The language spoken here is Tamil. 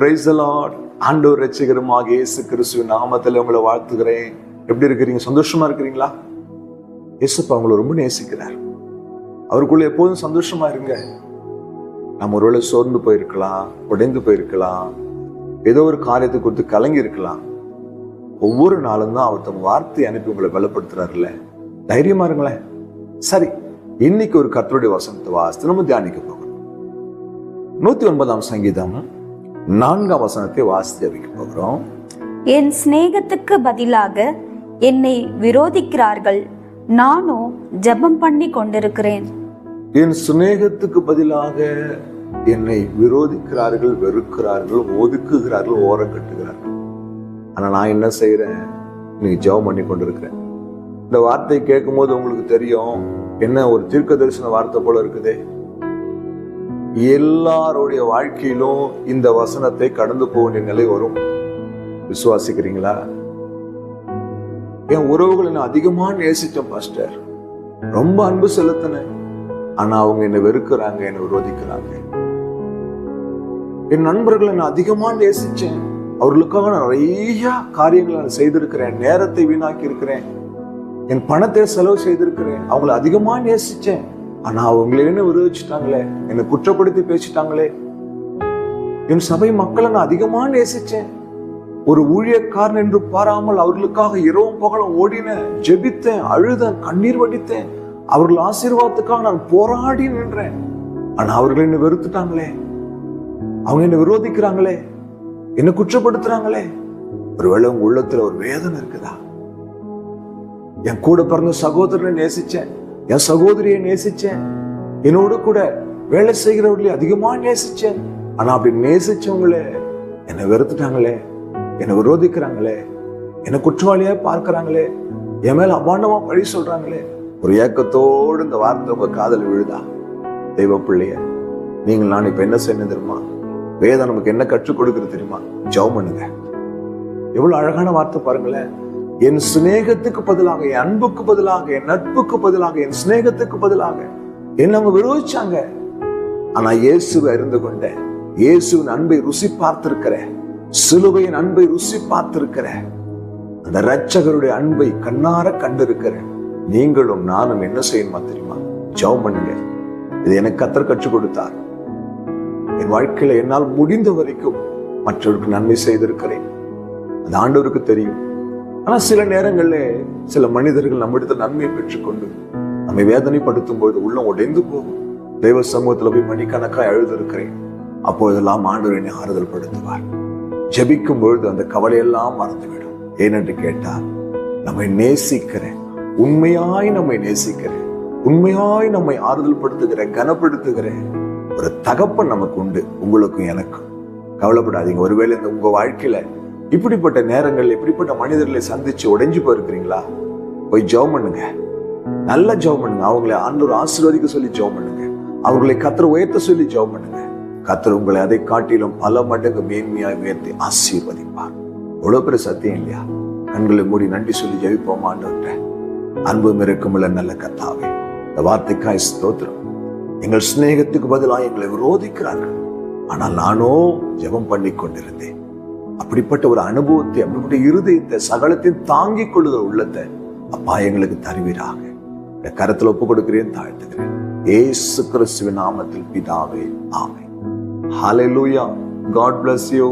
பிரைஸ் லார்ட் ஆண்டவர் ரட்சகருமாக இயேசு கிறிஸ்துவின் நாமத்தில் உங்களை வாழ்த்துகிறேன். எப்படி இருக்கிறீங்க? சந்தோஷமா இருக்கிறீங்களா? இயேசுப்பா உங்களை ரொம்ப நேசிக்கிறார். அவருக்குள்ள எப்போதும் சந்தோஷமா இருங்க. நம்ம ஒருவேளை சோர்ந்து போயிருக்கலாம் உடைந்து போயிருக்கலாம் ஏதோ ஒரு காரியத்தை குறித்து கலங்கி இருக்கலாம் ஒவ்வொரு நாளும் தான் அவர் தம் வார்த்தை அனுப்பி உங்களை பலப்படுத்துறாருல்ல. தைரியமா இருங்களேன். சரி இன்னைக்கு ஒரு கத்தருடைய வசனத்தை வாசத்தை நம்ம தியானிக்க போகிறோம். நூத்தி ஒன்பதாம் சங்கீதம் நான்காம் வசனத்தை வாசித்து ஜெபிக்க போகிறோம். என் சிநேகத்துக்கு பதிலாக என்னை விரோதிக்கிறார்கள். நானோ ஜெபம் பண்ணி கொண்டிருக்கிறேன். என் சிநேகத்துக்கு பதிலாக என்னை விரோதிக்கிறார்கள் வெறுக்கிறார்கள் ஒதுக்குகிறார்கள் ஓரம் கட்டுகிறார்கள். ஆனா நான் என்ன செய்யறேன் நீ ஜெபம் பண்ணி கொண்டிருக்கிறேன். இந்த வார்த்தை கேட்கும் போது உங்களுக்கு தெரியும் என்ன ஒரு தீர்க்க தரிசன வார்த்தை போல இருக்குதே. எல்லாருடைய வாழ்க்கையிலும் இந்த வசனத்தை கடந்து போக வேண்டிய நிலை வரும். விசுவாசிக்கிறீங்களா? என் உறவுகளை நான் அதிகமா நேசித்தேன் பாஸ்டர். ரொம்ப அன்பு செலுத்தினேன். ஆனா அவங்க என்னை வெறுக்கிறாங்க என்னை விரோதிக்கிறாங்க. என் நண்பர்களை நான் அதிகமா நேசிச்சேன். அவர்களுக்காக நான் நிறைய காரியங்களை நான் செய்திருக்கிறேன். நேரத்தை வீணாக்கி இருக்கிறேன் என் பணத்தை செலவு செய்திருக்கிறேன். அவங்களை அதிகமா நேசிச்சேன். ஆனா அவங்களே என்ன விரோதிச்சுட்டாங்களே. என்னை குற்றப்படுத்தி பேசிட்டாங்களே. என் சபை மக்களை நான் அதிகமா நேசிச்சேன். ஒரு ஊழியக்காரன் என்று பாராமல் அவர்களுக்காக இரவும் பகலும் ஓடினேன் ஜெபித்தேன் அழுதேன் கண்ணீர் வடித்தேன். அவர்கள் ஆசீர்வாதத்துக்காக நான் போராடி நின்றேன். ஆனா அவர்கள் என்னை வெறுத்துட்டாங்களே. அவங்க என்னை விரோதிக்கிறாங்களே. என்னை குற்றப்படுத்துறாங்களே. ஒருவேளை உங்க உள்ளத்துல ஒரு வேதனை இருக்குதா? என் கூட பிறந்த சகோதரனை நேசிச்சேன். என் சகோதரியை நேசிச்சேன். என்னோட கூட வேலை செய்கிறவர்களை அதிகமா நேசிச்சேன். ஆனா அப்படி நேசிச்சவங்களே என்னை வெறுத்துட்டாங்களே என்னை விரோதிக்கிறாங்களே என்னை குற்றவாளியா பார்க்கறாங்களே என் மேல அபாண்டமா பழி சொல்றாங்களே. ஒரு ஏக்கத்தோடு இந்த வார்த்தை உங்க காதல் விழுதா? தெய்வ பிள்ளைய நீங்கள் நான் இப்ப என்ன செய்யணும் தெரியுமா? வேதம் நமக்கு என்ன கற்றுக் கொடுக்குறது தெரியுமா? ஜெபம் பண்ணுங்க. எவ்வளவு அழகான வார்த்தை பாருங்களேன். என் சிநேகத்துக்கு பதிலாக என் அன்புக்கு பதிலாக என் நட்புக்கு பதிலாக என் சிநேகத்துக்கு பதிலாக. என்ன அவங்க விரோதிச்சாங்க. ஆனா இயேசுவை அறிந்து கொண்ட இயேசுவின் அன்பை ருசி பார்த்திருக்கிறேன். சிலுவையின் அன்பை ருசி பார்த்திருக்கிற அந்த ரட்சகருடைய அன்பை கண்ணார கண்டிருக்கிற நீங்களும் நானும் என்ன செய்யணுமா தெரியுமா? ஜெபம் பண்ணுங்க. இது எனக்கு கத்தர் கற்றுக் கொடுத்தார். என் வாழ்க்கையில என்னால் முடிந்த வரைக்கும் மற்றவருக்கு நன்மை செய்திருக்கிறேன். அது ஆண்டவருக்கு தெரியும். ஆனா சில நேரங்கள்ல சில மனிதர்கள் நம்மிடத்தில் நன்மையை பெற்றுக்கொண்டு நம்மை வேதனைப்படுத்தும் போது உள்ளம் உடைந்து போகும். தெய்வ சமூகத்துல போய் மணிக்கணக்காய் அழுதிருக்கிறேன். அப்போதெல்லாம் ஆண்டவர் என்னை ஆறுதல் படுத்துவார் ஜெபிக்கும் பொழுது அந்த கவலையெல்லாம் மறந்துவிடும். ஏனென்று கேட்டால் நம்மை நேசிக்கிற உண்மையாய் நம்மை நேசிக்கிற உண்மையாய் நம்மை ஆறுதல் படுத்துகிற கனப்படுத்துகிற ஒரு தகப்பன் நமக்கு உண்டு. உங்களுக்கும் எனக்கும். கவலைப்படாதீங்க. ஒருவேளை இந்த உங்க வாழ்க்கையில இப்படிப்பட்ட நேரங்கள் இப்படிப்பட்ட மனிதர்களை சந்திச்சு உடைஞ்சு போயிருக்கிறீங்களா? போய் ஜெபம் பண்ணுங்க. நல்ல ஜெபம் பண்ணுங்க. அவங்களை ஆண்டவர் ஆசீர்வதிக்க சொல்லி ஜெபம் பண்ணுங்க. அவர்களை கத்திர உயர்த்த சொல்லி ஜெபம் பண்ணுங்க. கத்திர உங்களை அதை காட்டிலும் பல மடங்கு மேன்மையாய் உயர்த்தி ஆசீர்வதிப்பார். இவ்வளவு பெரிய சத்தியம் இல்லையா? கண்களை மூடி நன்றி சொல்லி ஜெபிப்போம் ஆண்டவர்கிட்ட. அன்பும் இருக்குமுள்ள நல்ல கத்தாவே இந்த வார்த்தைக்காய் ஸ்தோத்திரம். எங்கள் சிநேகத்துக்கு பதிலாக எங்களை விரோதிக்கிறார்கள். ஆனால் நானோ ஜெபம் பண்ணி கொண்டிருந்தேன் அப்படிப்பட்ட ஒரு அனுபவத்தை அப்படிப்பட்ட இருதயத்தை சகலத்தையும் தாங்கிக் கொள்ளுகிற உள்ளத்தை அப்பா எங்களுக்கு தருவீராக. இந்த கரத்தில் ஒப்பு கொடுக்கிறேன் தாழ்த்துக்கிறேன். ஏசு கிறிஸ்துவின் நாமத்தில் பிதாவே ஆமை ஹalleluya காட் பிளஸ் யூ